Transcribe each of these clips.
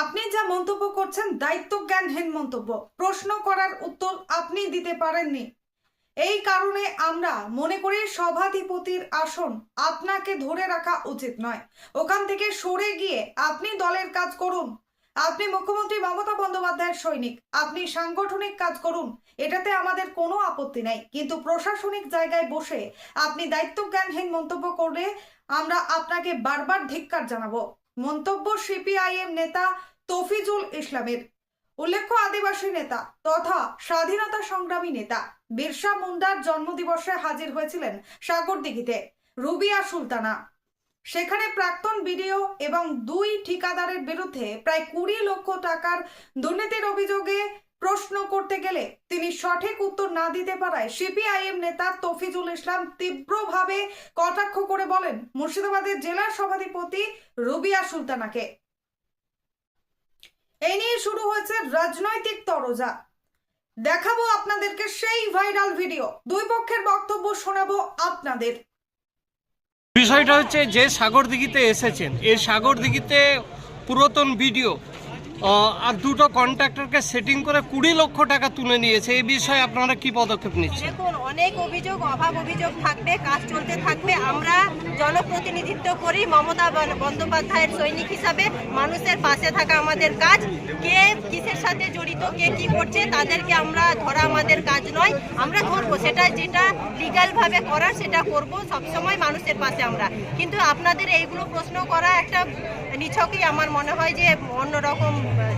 আপনি যা মন্তব্য করছেন দায়িত্ব জ্ঞানহীন মন্তব্য। প্রশ্ন করার উত্তর আপনি দিতে পারেননি। এই কারণে আমরা মনে করি সভাধিপতির আসন আপনাকে ধরে রাখা উচিত নয়। ওখান থেকে সরে গিয়ে আপনি দলের কাজ করুন। আপনি মুখ্যমন্ত্রী মমতা বন্দ্যোপাধ্যায়ের সৈনিক। আপনি সাংগঠনিক কাজ করুন। এটাতে আমাদের কোনো আপত্তি নাই। কিন্তু প্রশাসনিক জায়গায় বসে আপনি দায়িত্ব জ্ঞানহীন মন্তব্য করলে আমরা আপনাকে বারবার ধিক্কার জানাব। মন্তব্য সিপিআইএম নেতা তফিজুল ইসলামের। উল্লেখ্য, আদিবাসী নেতা তথা স্বাধীনতা সংগ্রামী নেতা বিরসা মুন্ডার জন্মদিবসে হাজির হয়েছিলেন সাগরদিঘিতে, রুবিয়া সুলতানা। সেখানে প্রাক্তন বিডিও এবং দুই ঠিকাদারের বিরুদ্ধে প্রায় কুড়ি লক্ষ টাকার দুর্নীতির অভিযোগে প্রশ্ন করতে গেলে তিনি সঠিক উত্তর না দিতে পারায় সিপিআইএম নেতা তফিজুল ইসলাম তীব্রভাবে কটাক্ষ করে বলেন, মুর্শিদাবাদের জেলার সভাধিপতি রুবিয়া সুলতানাকে। এই নিয়ে শুরু হয়েছে রাজনৈতিক তরজা। দেখাবো আপনাদেরকে সেই ভাইরাল ভিডিও। দুই পক্ষের বক্তব্য শোনাবো আপনাদের। বিষয়টা হচ্ছে, যে সাগর দিঘিতে এসেছেন এই সাগর দিঘিতে পুরাতন ভিডিও আর দুটো কন্ট্রাক্টরকে সেটিং করে কুড়ি লক্ষ টাকা তুলে নিয়েছে। এই বিষয়ে আপনারা কি পদক্ষেপ নিচ্ছেন? দেখুন, অনেক অভিযোগ, অভাব অভিযোগ থাকবে, কাজ চলতে থাকবে। আমরা জনপ্রতিনিধিত্ব করি মমতা বন- বন্দ্যোপাধ্যায়ের সৈনিক হিসাবে। মানুষের পাশে থাকা আমাদের কাজ। কে কিসের সাথে জড়িত, কে কি করছে, তাদেরকে আমরা ধরা আমাদের কাজ নয়। আমরা ধরবো, সেটা যেটা লিগাল ভাবে করার সেটা করব। সবসময় মানুষের পাশে আমরা। কিন্তু আপনাদের এইগুলো প্রশ্ন করা একটা নিছকই আমার মনে হয় যে অন্যরকম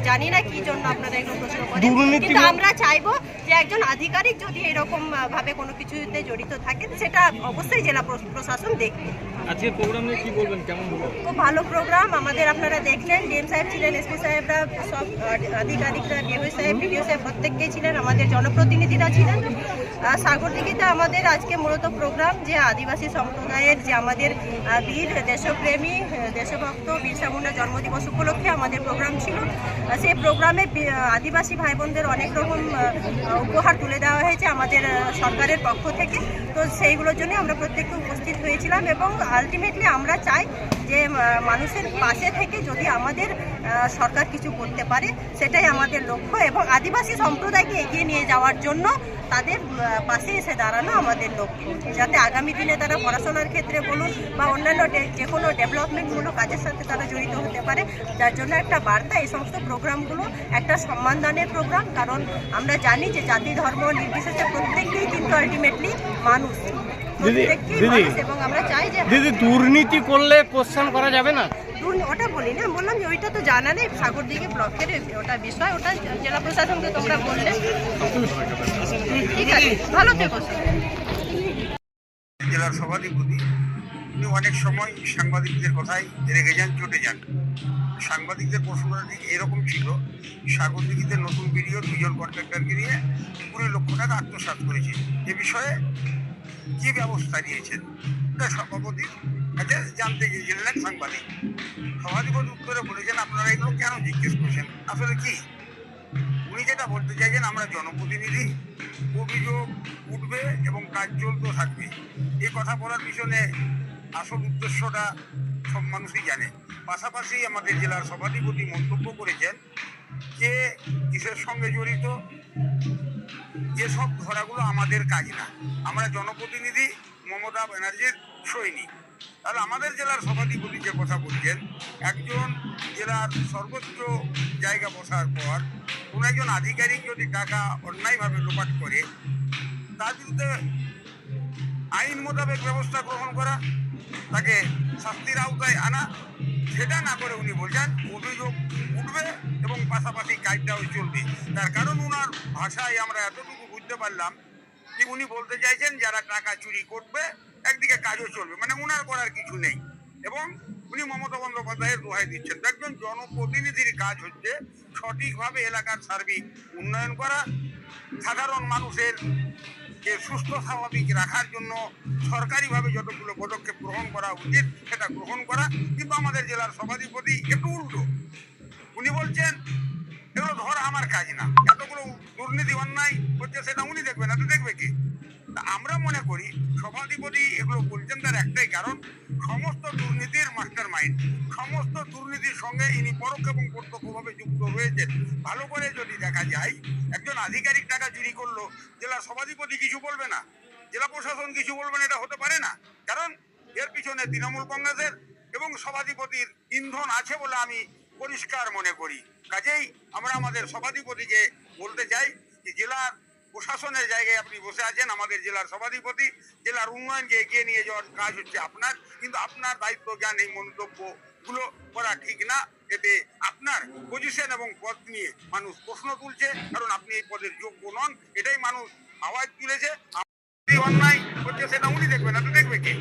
জানি না কি জন্য আপনারা এগুলো প্রশ্ন করেন। কিন্তু আমরা চাইব যে একজন আধিকারিক যদি এরকম ভাবে কোনো কিছুতে জড়িত থাকেন সেটা অবশ্যই জেলা প্রশাসন দেখবে। আজকের প্রোগ্রাম নিয়ে কি বলবেন? কেমন হলো? খুব ভালো প্রোগ্রাম আমাদের আপনারা দেখলেন ডিএম সাহেব ছিলেন এসপি সাহেবরা সব আধিকারিকরা ডিওই সাহেব বিডিও সাহেব প্রত্যেককেই ছিলেন আমাদের জনপ্রতিনিধিরা ছিলেন। আর সাগরদিঘিতে আমাদের আজকে মূলত প্রোগ্রাম যে আদিবাসী সম্প্রদায়ের যে আমাদের বীর দেশপ্রেমী দেশভক্ত বিরসা মুন্ডা জন্মদিবস উপলক্ষে আমাদের প্রোগ্রাম ছিল। সেই প্রোগ্রামে আদিবাসী ভাই বোনদের অনেক রকম উপহার তুলে দেওয়া হয়েছে আমাদের সরকারের পক্ষ থেকে। তো সেইগুলোর জন্য আমরা প্রত্যেককে উপস্থিত হয়েছিলাম এবং আলটিমেটলি আমরা চাই যে মানুষের পাশে থেকে যদি আমাদের সরকার কিছু করতে পারে, সেটাই আমাদের লক্ষ্য এবং আদিবাসী সম্প্রদায়কে এগিয়ে নিয়ে যাওয়ার জন্য তাদের পাশে এসে দাঁড়ানো আমাদের লক্ষ্য। যাতে আগামী দিনে তারা পড়াশোনার ক্ষেত্রে বলুন বা অন্যান্য যে কোনো ডেভেলপমেন্টমূলক কাজের সাথে তারা জড়িত হতে পারে, যার জন্য একটা বার্তা, এই সমস্ত প্রোগ্রামগুলো একটা সম্মানদানের প্রোগ্রাম। কারণ আমরা জানি যে জাতি ধর্ম নির্বিশেষে প্রত্যেককেই কিন্তু আলটিমেটলি মানুষ। দিদি। এবং আমরা চাই যে দিদি দুর্নীতি করলে কোশ্চেন করা যাবে না? ওটা বলি না বললাম যে ওইটা তো জানা নেই সাগর দিকে ব্লকের ওটা বিষয় ওটা জেলা প্রশাসনকে তোমরা বললে। ঠিক আছে ভালো থেকো জেলার সভাধিপতি উনি অনেক সময় সাংবাদিকদের কথাই রেগে যান চটে যান। সাংবাদিকদের প্রশ্নটা ঠিক এরকম ছিল সাগরদিঘিতে নতুন ভিডিও দুজন কন্ট্রাক্টরকে নিয়ে কুড়ি লক্ষ টাকা আত্মসাৎ করেছে। এ বিষয়ে কি ব্যবস্থা নিয়েছেন? এটা জানতে গিয়েছিলেন সাংবাদিক। সভাধিপতি উত্তরে বলেছেন, আপনারা এগুলো কেন জিজ্ঞেস করছেন? আসলে কি? উনি যেটা বলতে চাইছেন, আমরা জনপ্রতিনিধি, অভিযোগ উঠবে এবং কাজ চলতেও থাকবে। এই কথা বলার পিছনে আসল উদ্দেশ্যটা সব মানুষই জানে। পাশাপাশি আমাদের জেলার সভাধিপতি মন্তব্য করেছেন যে কিসের সঙ্গে জড়িত? যেসব ধরাগুলো আমাদের কাজ না। আমরা জনপ্রতিনিধি মমতা ব্যানার্জির সৈনিক। তাহলে আমাদের জেলার সভাধিপতি যে কথা বলছেন, একজন জেলার সর্বোচ্চ জায়গা বসার পর কোনো একজন আধিকারিক যদি টাকা অন্যায়ভাবে লোপাট করে, তার বিরুদ্ধে আইন মোতাবেক ব্যবস্থা গ্রহণ করা, তাকে শাস্তির আওতায় আনা, সেটা না করে উনি বলছেন, অভিযোগ পাশাপাশি কাজটাও চলবে। তার কারণ উনার ভাষায় আমরা এতটুকু বুঝতে পারলাম যে উনি বলতে চাইছেন যারা টাকা চুরি করবে, একদিকে কাজও চলবে। মানে উনার করার কিছু নেই। এবং উনি মমতা বন্দ্যোপাধ্যায়ের দোহাই দিচ্ছেন। একজন জনপ্রতিনিধির কাজ হচ্ছে সঠিকভাবে এলাকার সার্বিক উন্নয়ন করা, সাধারণ মানুষের যে সুস্থ, স্বাভাবিক রাখার জন্য সরকারিভাবে যতগুলো পদক্ষেপ গ্রহণ করা উচিত, সেটা গ্রহণ করা। কিন্তু আমাদের জেলার সভাধিপতি একটু উল্টো। উনি বলছেন এগুলো ধরা আমার কাজ না। এতগুলো দুর্নীতি, অন্যায় হচ্ছে সেটা উনি দেখবেন না তো দেখবে কি? আমরা মনে করি সভাধিপতি এগুলো বলছেন তার একটাই কারণ, সমস্ত দুর্নীতির মাস্টার মাইন্ড, সমস্ত দুর্নীতির সঙ্গে ইনি পরোক্ষ এবং প্রত্যক্ষভাবে যুক্ত রয়েছেন ভালো করে যদি দেখা যায়, একজন আধিকারিক টাকা চুরি করল, জেলা সভাধিপতি কিছু বলবে না, জেলা প্রশাসন কিছু বলবে না, এটা হতে পারে না। কারণ এর পিছনে তৃণমূল কংগ্রেসের এবং সভাধিপতির ইন্ধন আছে বলে আমি পরিষ্কার মনে করি। কাজেই আমরা আমাদের সভাধিপতিকে বলতে চাই যে জেলার প্রশাসনের জায়গায় আপনি বসে আছেন, আমাদের জেলার সভাধিপতি, জেলার উন্নয়নকে এগিয়ে নিয়ে যাওয়ার কাজ হচ্ছে আপনার, কিন্তু আপনার দায়িত্ব জ্ঞান এই মন্তব্যগুলো করা ঠিক না। এতে আপনার পজিশন এবং পদ নিয়ে মানুষ প্রশ্ন তুলছে, কারণ আপনি এই পদের যোগ্য নন, এটাই মানুষ আওয়াজ তুলেছে। অন্যায় হচ্ছে সেটা উনি দেখবেন না তো দেখবে কে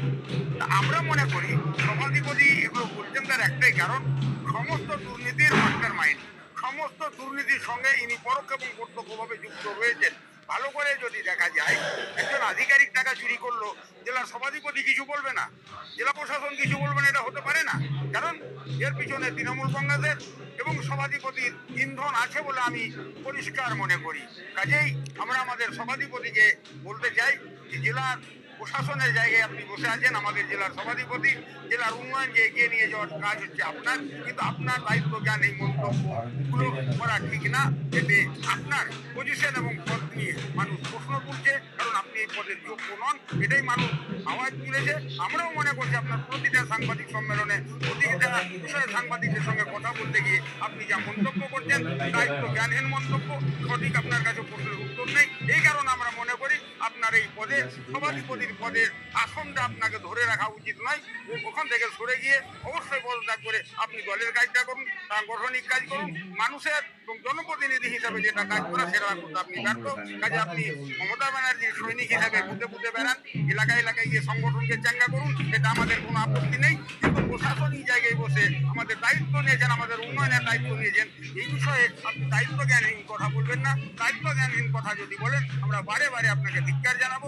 আমরা মনে করি সভাধিপতি এগুলো বলছেন তার কারণ, সমস্ত দুর্নীতির মাস্টার মাইন্ড সমস্ত দুর্নীতির সঙ্গে ইনি পরোক্ষ এবং যুক্ত রয়েছেন। ভালো করে যদি দেখা যায়, একজন আধিকারিক টাকা চুরি করল জেলার সভাধিপতি কিছু বলবে না, জেলা প্রশাসন কিছু বলবে না, এটা হতে পারে না। কারণ এর পিছনে তৃণমূল কংগ্রেসের এবং সভাধিপতির ইন্ধন আছে বলে আমি পরিষ্কার মনে করি। কাজেই আমরা আমাদের সভাধিপতিকে বলতে চাই যে জেলার প্রশাসনের জায়গায় আপনি বসে আছেন, আমাদের জেলার সভাধিপতি, জেলার উন্নয়ন যে এগিয়ে নিয়ে যাওয়ার কাজ হচ্ছে আপনার, কিন্তু আপনার দায়িত্ব জ্ঞান এই মন্তব্যগুলো করা ঠিক না, এতে আপনার পজিশন এবং পদ নিয়ে মানুষ প্রশ্ন তুলছে, কারণ আপনি এই পদের যোগ্য নন, এটাই মানুষ আওয়াজ তুলেছে। আমরাও মনে করছি আপনার প্রতিটা সাংবাদিক সম্মেলনে, প্রতিটা বিষয়ে সাংবাদিকদের সঙ্গে কথা বলতে গিয়ে আপনি যা মন্তব্য করছেন দায়িত্ব জ্ঞানহীন মন্তব্য, সঠিক আপনার কাছে প্রশ্নের উত্তর নেই। এই কারণে আমরা মনে করি আপনার এই পদে সভাধিপতির পদের আসনটা আপনাকে ধরে রাখা উচিত নয়। ওখান থেকে সরে গিয়ে অবশ্যই পদত্যাগ করে আপনি দলের কাজটা করুন সাংগঠনিক কাজ করুন। মানুষের এবং জনপ্রতিনিধি হিসাবে যেটা কাজ করা, সেটা করতে আপনি ব্যর্থ। কাজে আপনি মমতা ব্যানার্জির সৈনিক হিসাবে বুঝে বুঝে বেড়ান, এলাকায় এলাকায় গিয়ে সংগঠনকে চাঙ্গা করুন, এটা আমাদের কোনো আপত্তি নেই। কিন্তু প্রশাসনিক জায়গায় বসে আমাদের দায়িত্ব নিয়েছেন, আমাদের উন্নয়নের দায়িত্ব নিয়েছেন। এই বিষয়ে আপনি দায়িত্ব জ্ঞানহীন কথা বলবেন না। দায়িত্ব জ্ঞানহীন কথা যদি বলেন, আমরা বারে বারে আপনাকে ধিক্কার জানাব।